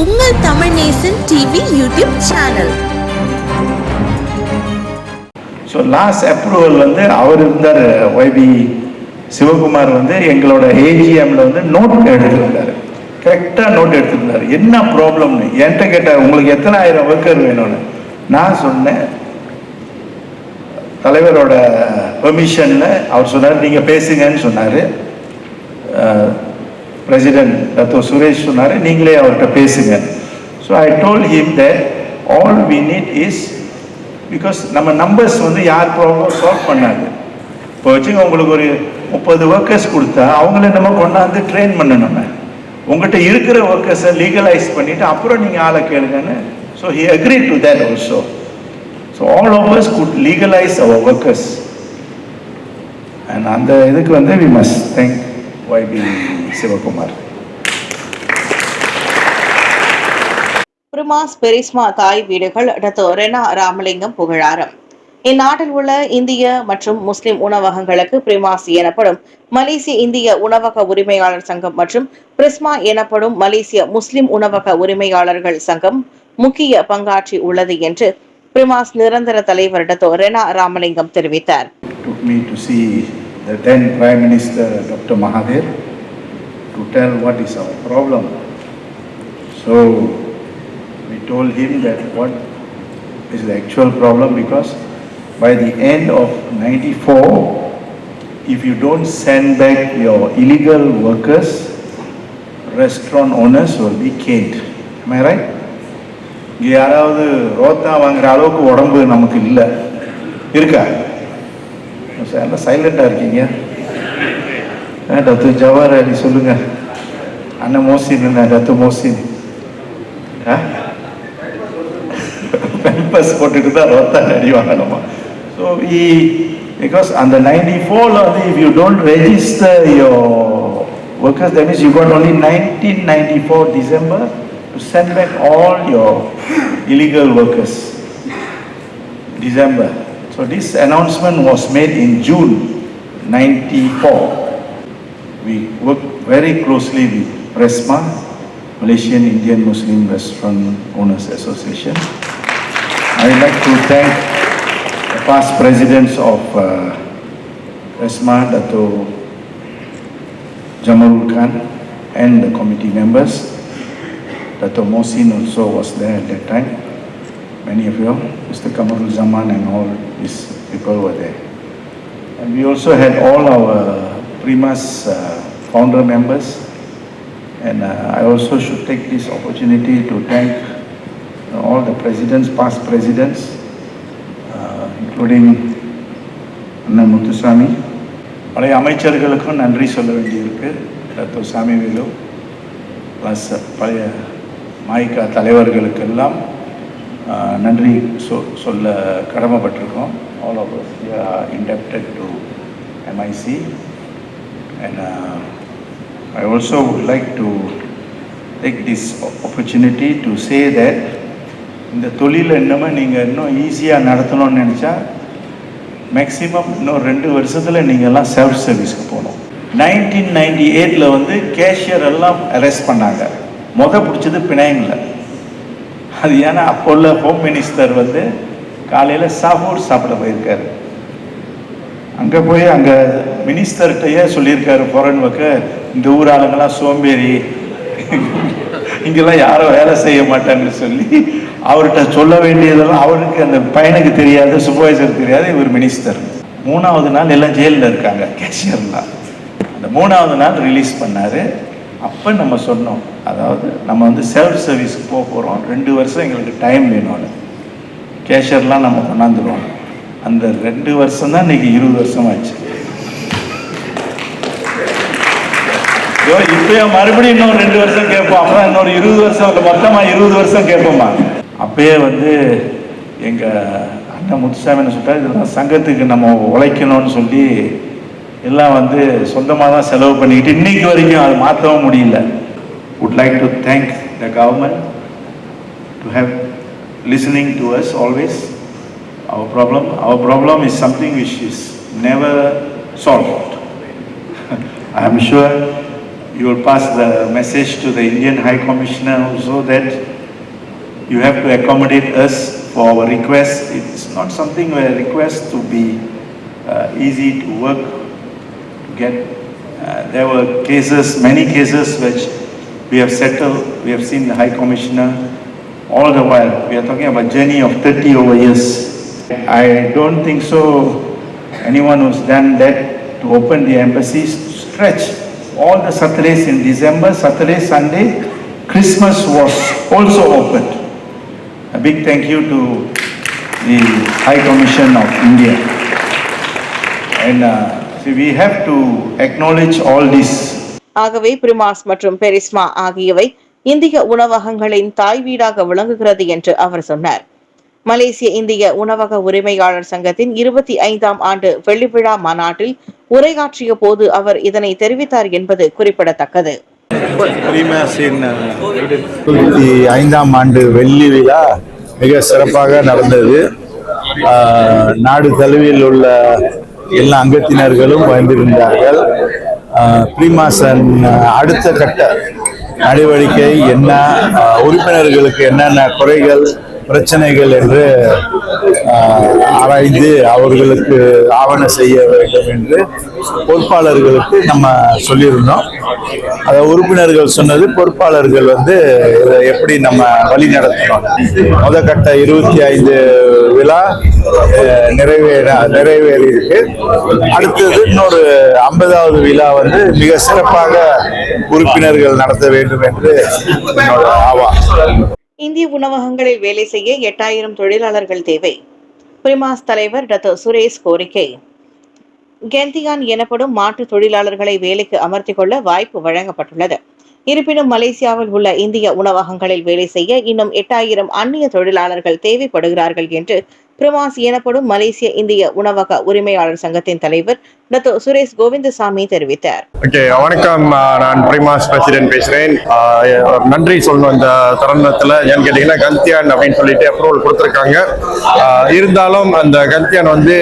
உங்கள் Tamil Nesan TV YouTube channel so last approval வந்து அவர் இருந்தார் ஒய்பி சிவகுமார் வந்து எங்களோட ஏஜிஎம்ல வந்து நோட் எடுத்திருந்தாரு. கரெக்டாக நோட் எடுத்திருந்தாரு. என்ன ப்ராப்ளம்னு என்கிட்ட கேட்டார் உங்களுக்கு எத்தனை ஆயிரம் ஒர்க்கர் வேணும்னு? நான் சொன்னேன். தலைவரோட பெர்மிஷனில் அவர் சொன்னார் நீங்கள் பேசுங்கன்னு சொன்னார். பிரசிடென்ட் தத்தோ சுரேஷ் சொன்னார். நீங்களே அவர்கிட்ட பேசுங்க. So I told him that all we need is because நம்ம நம்பர்ஸ் வந்து யார் ப்ராப்ளம் சால்வ் பண்ணாது. இப்போ வச்சுங்க உங்களுக்கு ஒரு முப்பது ஒர்க்கர்ஸ் கொடுத்தா அவங்கள நம்ம கொண்டாந்து ட்ரெயின் பண்ணணும். உங்கள்கிட்ட இருக்கிற ஒர்க்கர்ஸை லீகலைஸ் பண்ணிவிட்டு அப்புறம் நீங்கள் ஆளை கேளுங்கன்னு. So he agree to that also so all overs good legalise our workers and அந்த இதுக்கு வந்து we must thank YB Sivakumar. பிரிமாஸ் பெரிஸ்மா தாய் வீடுகள் டத்தோ ரெனா ராமலிங்கம் புகழாரம். இந்நாட்டில் உள்ள இந்திய மற்றும் முஸ்லிம் உணவகங்களுக்கு பிரிமாஸ் எனப்படும் மலேசிய இந்திய உணவக உரிமையாளர் சங்கம் மற்றும் பிரிஸ்மா எனப்படும் மலேசிய முஸ்லிம் உணவக உரிமையாளர்கள் சங்கம் முக்கிய பங்காற்றி உள்ளது என்று பிரிமாஸ் நிரந்தர தலைவர் டத்தோ ரெனா ராமலிங்கம் தெரிவித்தார். took me to see the then Prime Minister Dr. Mahathir to tell what is our problem. So we told him that what is the actual problem because by the end of 94, if you don't send back your illegal workers, restaurant owners will be caned. Am I right? இங்கே யாராவது ரோத்தா வாங்குற அளவுக்கு உடம்பு நமக்கு இல்லை இருக்கா sir. எல்லாம் சைலண்டாக இருக்கீங்க. டத்து ஜவார் ஜவாஹர் அலி சொல்லுங்க. அண்ணன் மோசின் என்ன டத்து மோசின். பெம்பஸ் போட்டுட்டு தான் ரத்தம் அடி வாங்கணுமா? ஸோ இ பிகாஸ் அந்த நைன்டி ஃபோரில் வந்து if you don't register your workers that means you got only nineteen ninety four December to send back all your illegal workers December. So this announcement was made in June 94. We worked very closely with PRESMA, Malaysian Indian Muslim Restaurant Owners Association. I'd like to thank the past presidents of uh, PRESMA, Dato Jamalul Khan, and the committee members. Dato Mohsin also was there at that time many of you, Mr. Kamarul Zaman and all these people were there. And we also had all our Primas uh, founder members. And uh, I also should take this opportunity to thank uh, all the presidents, past presidents, uh, including அண்ணன் முத்துசாமி பழைய அமைச்சர்களுக்கும் நன்றி சொல்ல வேண்டியிருக்கு doctor Samy Vellu plus பழைய மாய்கா தலைவர்களுக்கெல்லாம் நன்றி சொ சொல்ல கடமைப்பட்டிருக்கோம். All of us we to MIC and I also would like to take this opportunity to say that இந்த தொழிலை இன்னமும் நீங்கள் இன்னும் ஈஸியாக நடத்தணும்னு நினச்சா மேக்ஸிமம் இன்னும் ரெண்டு வருஷத்தில் நீங்கள் எல்லாம் செல்ஃப் சர்வீஸ்க்கு போகணும். நைன்டீன் நைன்டி எயிட்டில் வந்து கேஷியர் எல்லாம் அரெஸ்ட் பண்ணாங்க. முத பிடிச்சது பிணையங்களை அது ஏன்னா அப்போ உள்ள ஹோம் மினிஸ்டர் வந்து காலையில் சாப்பூர் சாப்பிட போயிருக்காரு. அங்கே போய் அங்கே மினிஸ்டர்கிட்டயே சொல்லியிருக்காரு ஃபோரன் ஒர்க்கு இந்த ஊர் ஆளுங்கெல்லாம் சோம்பேறி இங்கெல்லாம் யாரும் வேலை செய்ய மாட்டாங்கன்னு சொல்லி அவர்கிட்ட சொல்ல வேண்டியதெல்லாம் அவருக்கு அந்த பையனுக்கு தெரியாது சூப்பர்வைசர் தெரியாது இவர் மினிஸ்டர் மூணாவது நாள் எல்லாம் ஜெயிலில் இருக்காங்க கேஷியர்லாம் அந்த மூணாவது நாள் ரிலீஸ் பண்ணார். அப்போ நம்ம சொன்னோம். அதாவது நம்ம வந்து செல்ஃப் சர்வீஸ்க்கு போக போகிறோம் ரெண்டு வருஷம் எங்களுக்கு டைம் வேணும்னு கேஷர்லாம் நம்ம கொண்டாந்துருவோம். அந்த ரெண்டு வருஷம் தான் இன்னைக்கு இருபது வருஷம் ஆச்சு ஐயோ மறுபடியும் இன்னும் ரெண்டு வருஷம் கேட்போம். அப்புறம் இன்னொரு இருபது வருஷம் இல்லை மொத்தமாக இருபது வருஷம் கேட்போமா? அப்பயே வந்து எங்கள் அண்ணன் முத்துசாமி என்ன சொல்லிட்டாரு இதெல்லாம் சங்கத்துக்கு நம்ம உழைக்கணும்னு சொல்லி எல்லாம் வந்து சொந்தமாக தான் செலவு பண்ணிக்கிட்டு இன்னைக்கு வரைக்கும் அது மாற்றவும் முடியல would like to thank the government to have listening to us always. Our problem, our problem is something which is never solved. I am sure you will pass the message to the Indian High Commissioner also that you have to accommodate us for our request. It's not something where request to be uh, easy to work, to get. Uh, there were cases, many cases which we have settled, we have seen the High Commissioner all the while. We are talking about a journey of 30 over years. I don't think so anyone who's done that to open the embassies, to stretch all the Saturdays in December, Saturday, Sunday, Christmas was also opened. A big thank you to the High Commission of India. And uh, see, we have to acknowledge all this. ஆகவே பிரிமாஸ் மற்றும் பெரிஸ்மா ஆகியவை இந்திய உணவகங்களின் தாய் வீடாக விளங்குகிறது என்று அவர் சொன்னார். மலேசிய இந்திய உணவக உரிமையாளர் சங்கத்தின் இருபத்தி ஐந்தாம் ஆண்டு வெள்ளி விழா மாநாட்டில் உரையாற்றிய போது அவர் இதனை தெரிவித்தார் என்பது குறிப்பிடத்தக்கது. ஐந்தாம் ஆண்டு வெள்ளி விழா மிக சிறப்பாக நடந்தது. நாடு தழுவியில் உள்ள எல்லா அங்கத்தினர்களும் வந்திருந்தார்கள் பிரிமாசன் அடுத்த கட்ட நடவடிக்கை என்ன? உறுப்பினர்களுக்கு என்னென்ன குறைகள்? பிரச்சனைகள் என்று ஆராய்ந்து அவர்களுக்கு ஆவண செய்ய வேண்டும் என்று பொறுப்பாளர்களுக்கு நம்ம சொல்லியிருந்தோம். அதை உறுப்பினர்கள் சொன்னது பொறுப்பாளர்கள் வந்து இதை எப்படி நம்ம வழி நடத்தணும். முதற்கட்ட இருபத்தி ஐந்து விழா நிறைவேற நிறைவேறியிருக்கு. அடுத்தது இன்னொரு ஐம்பதாவது விழா வந்து மிக சிறப்பாக உறுப்பினர்கள் நடத்த வேண்டும் என்று என்னோட ஆவா. இந்திய உணவகங்களில் வேலை செய்ய எட்டாயிரம் தொழிலாளர்கள் தேவை. பிரிமாஸ் தலைவர் டாக்டர் சுரேஷ் கோரிக்கை. கெந்தியான் எனப்படும் மாற்று தொழிலாளர்களை வேலைக்கு அமர்த்திக் கொள்ள வாய்ப்பு வழங்கப்பட்டுள்ளது. இருப்பினும் மலேசியாவில் உள்ள இந்திய உணவகங்களில் வேலை செய்ய இன்னும் எட்டாயிரம் அந்நிய தொழிலாளர்கள் தேவைப்படுகிறார்கள் என்று பிரிமாஸ் எனப்படும் மலேசிய இந்திய உணவக உரிமையாளர் சங்கத்தின் தலைவர் டத்தோ சுரேஷ் கோவிந்தசாமி தெரிவித்தார். ஓகே வணக்கம். நான் பிரிமாஸ் பிரசிடென்ட் பேசுகிறேன் நன்றி சொல்லணும் இந்த தருணத்தில். ஏன்னு கேட்டிங்கன்னா கந்தியான் அப்படின்னு சொல்லிட்டு அப்ரூவல் கொடுத்துருக்காங்க. இருந்தாலும் அந்த கந்தியான் வந்து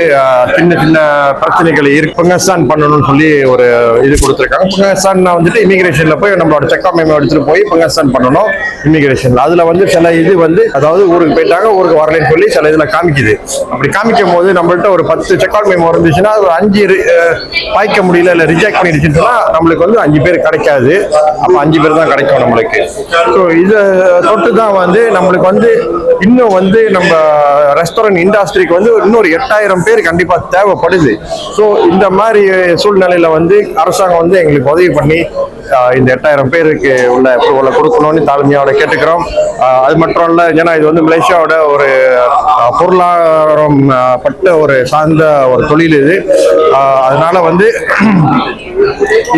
சின்ன சின்ன பிரச்சனைகள் இருக்கு. பங்கஸ்தான் பண்ணணும்னு சொல்லி ஒரு இது கொடுத்துருக்காங்க. பங்கஸ்தான்னா வந்துட்டு இமிகிரேஷனில் போய் நம்மளோட செக்அப் மெமோ எடுத்துகிட்டு போய் பங்கஸ்தான் பண்ணணும் இமிகிரேஷனில் அதில் வந்து சில இது வந்து அதாவது ஊருக்கு போயிட்டாங்க ஊருக்கு வரலன்னு சொல்லி சில இதில் காமிக்குது. அப்படி காமிக்கும் போது நம்மள்ட்ட ஒரு பத்து செக்அவுட் மேம் இருந்துச்சுன்னா ஒரு அஞ்சு பாய்க்க முடியல இல்லை ரிஜெக்ட் பண்ணிடுச்சுன்னா நம்மளுக்கு வந்து அஞ்சு பேர் கிடைக்காது. அப்போ அஞ்சு பேர் தான் கிடைக்கும் நம்மளுக்கு. ஸோ இதை தொட்டு தான் வந்து நம்மளுக்கு வந்து இன்னும் வந்து நம்ம ரெஸ்டாரண்ட் இண்டஸ்ட்ரிக்கு வந்து இன்னொரு எட்டாயிரம் பேர் கண்டிப்பாக தேவைப்படுது. ஸோ இந்த மாதிரி சூழ்நிலையில் வந்து அரசாங்கம் வந்து எங்களுக்கு உதவி பண்ணி இந்த எட்டாயிரம் பேருக்கு உள்ள அப்ரூவலை கொடுக்கணும்னு தாழ்மையோட கேட்டுக்கிறோம். அது மட்டும் இல்லை ஏன்னா இது வந்து மலேசியாவோட ஒரு பொருளாதாரம் பட்ட ஒரு சார்ந்த ஒரு தொழில் இது. அதனால வந்து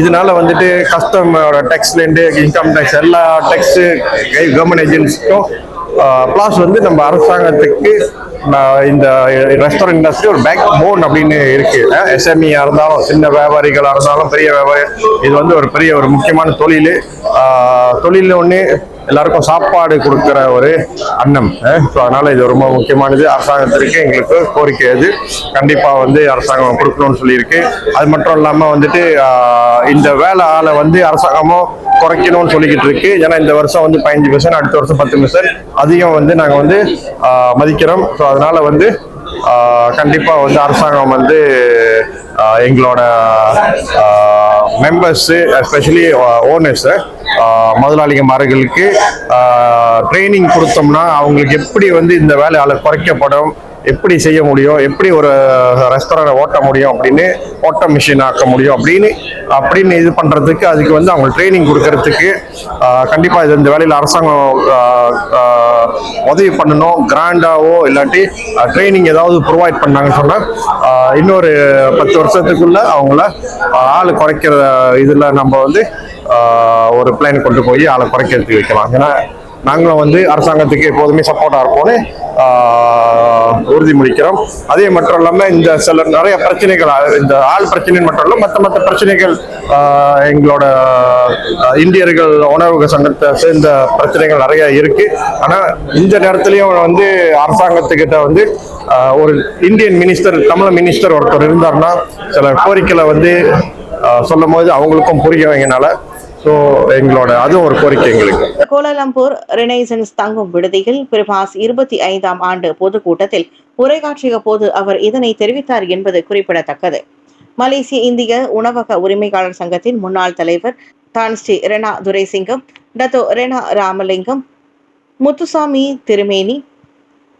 இதனால வந்துட்டு கஸ்டமோட டேக்ஸ்லேருந்து இன்கம் டேக்ஸ் எல்லா டேக்ஸு கவர்மெண்ட் ஏஜென்சிக்கும் ப்ளஸ் வந்து நம்ம அரசாங்கத்துக்கு இந்த ரெஸ்டாரண்ட் இண்டஸ்ட்ரி ஒரு பேக் போன் அப்படின்னு இருக்கு. எஸ்எம்இயா இருந்தாலும் சின்ன வியாபாரிகளாக இருந்தாலும் பெரிய வியாபாரி இது வந்து ஒரு பெரிய ஒரு முக்கியமான தொழில். தொழில் ஒன்று எல்லாருக்கும் சாப்பாடு கொடுக்குற ஒரு அன்னம். ஸோ அதனால் இது ரொம்ப முக்கியமானது. அரசாங்கத்திற்கு எங்களுக்கு கோரிக்கை அது. கண்டிப்பாக வந்து அரசாங்கம் கொடுக்கணும்னு சொல்லியிருக்கு. அது மட்டும் இல்லாமல் வந்துட்டு இந்த வேலை ஆளை வந்து அரசாங்கமும் குறைக்கணும்னு சொல்லிக்கிட்டு இருக்கு. ஏன்னா இந்த வருஷம் வந்து பதினஞ்சு பர்சன்ட் அடுத்த வருஷம் பத்து பர்சன்ட் அதிகம் வந்து நாங்கள் வந்து மதிக்கிறோம். ஸோ அதனால் வந்து கண்டிப்பாக வந்து அரசாங்கம் வந்து எங்களோட மெம்பர்ஸு எஸ்பெஷலி ஓனர்ஸை முதலாளிக மரங்களுக்கு ட்ரைனிங் கொடுத்தோம்னா அவங்களுக்கு எப்படி வந்து இந்த வேலையாளர் குறைக்கப்படும்? எப்படி செய்ய முடியும்? எப்படி ஒரு ரெஸ்டாரண்ட் ஓட்ட முடியும் அப்படின்னு ஓட்ட மிஷின் ஆக்க முடியும் அப்படின்னு அப்படின்னு இது பண்ணுறதுக்கு அதுக்கு வந்து அவங்க ட்ரைனிங் கொடுக்கறதுக்கு கண்டிப்பாக இது இந்த வேலையில் அரசாங்கம் உதவி பண்ணணும். கிராண்டாவோ இல்லாட்டி ட்ரைனிங் ஏதாவது ப்ரொவைட் பண்ணாங்கன்னு சொன்னால் இன்னொரு பத்து வருஷத்துக்குள்ளே அவங்கள ஆள் குறைக்கிற இதில் நம்ம வந்து ஒரு பிளான் கொண்டு போய் ஆளை குறைக்கிறதுக்கு வைக்கலாம். ஏன்னா நாங்களும் வந்து அரசாங்கத்துக்கு எப்போதுமே சப்போர்ட்டாக இருப்போம்னு உறுதி உறுதிமொழிக்கிறோம் அதே மட்டும் இல்லாமல் இந்த சில நிறைய பிரச்சனைகள் இந்த ஆள் பிரச்சனை மட்டும் இல்லை மற்ற மற்ற பிரச்சனைகள் எங்களோட இந்தியர்கள் உணவக சங்கத்தை சேர்ந்த பிரச்சனைகள் நிறைய இருக்கு. ஆனால் இந்த நேரத்துலையும் வந்து அரசாங்கத்துக்கிட்ட வந்து ஒரு இந்தியன் மினிஸ்டர் தமிழ் மினிஸ்டர் ஒருத்தர் இருந்தாருன்னா சில கோரிக்கைகளை வந்து சொல்லும் போது அவங்களுக்கும் புரிய வைங்கனால ஸோ எங்களோட அது ஒரு கோரிக்கை எங்களுக்கு. கோலாலம்பூர் ரினைசன்ஸ் தங்கும் விடுதியில் பிரபாஸ் இருபத்தி ஐந்தாம் ஆண்டு பொதுக்கூட்டத்தில் உரையாற்றிய போது அவர் இதனை தெரிவித்தார் என்பது குறிப்பிடத்தக்கது. மலேசிய இந்திய உணவக உரிமையாளர் சங்கத்தின் முன்னாள் தலைவர் தான் ஸ்ரீ ரெனா துரைசிங்கம் டத்தோ ரெனா ராமலிங்கம் முத்துசாமி திருமேனி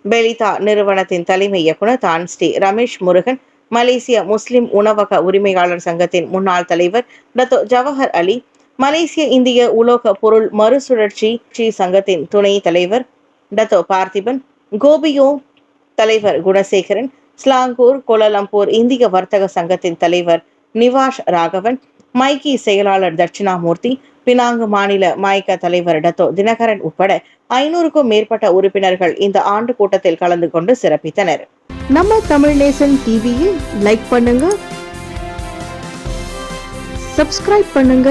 பெலிதா நிறுவனத்தின் தலைமை இயக்குனர் தான் ஸ்ரீ ரமேஷ் முருகன் மலேசிய முஸ்லிம் உணவக உரிமையாளர் சங்கத்தின் முன்னாள் தலைவர் டத்தோ ஜவஹர் அலி மலேசிய இந்திய உலோக பொருள் மறுசுழற்சி சங்கத்தின் துணை தலைவர் டத்தோ பார்த்திபன் கோபியோ தலைவர் குணசேகரன் ஸ்லாங்கூர் கோலாலம்பூர் இந்திய வர்த்தக சங்கத்தின் தலைவர் நிவாஷ் ராகவன் மைக்கி செயலாளர் தட்சிணாமூர்த்தி பினாங்கு மாநில மாய்க தலைவர் டத்தோ தினகரன் உட்பட ஐநூறுக்கும் மேற்பட்ட உறுப்பினர்கள் இந்த ஆண்டு கூட்டத்தில் கலந்து கொண்டு சிறப்பித்தனர். நம்ம தமிழ் நேசன் டிவியை லைக் பண்ணுங்க சப்ஸ்கிரைப் பண்ணுங்க.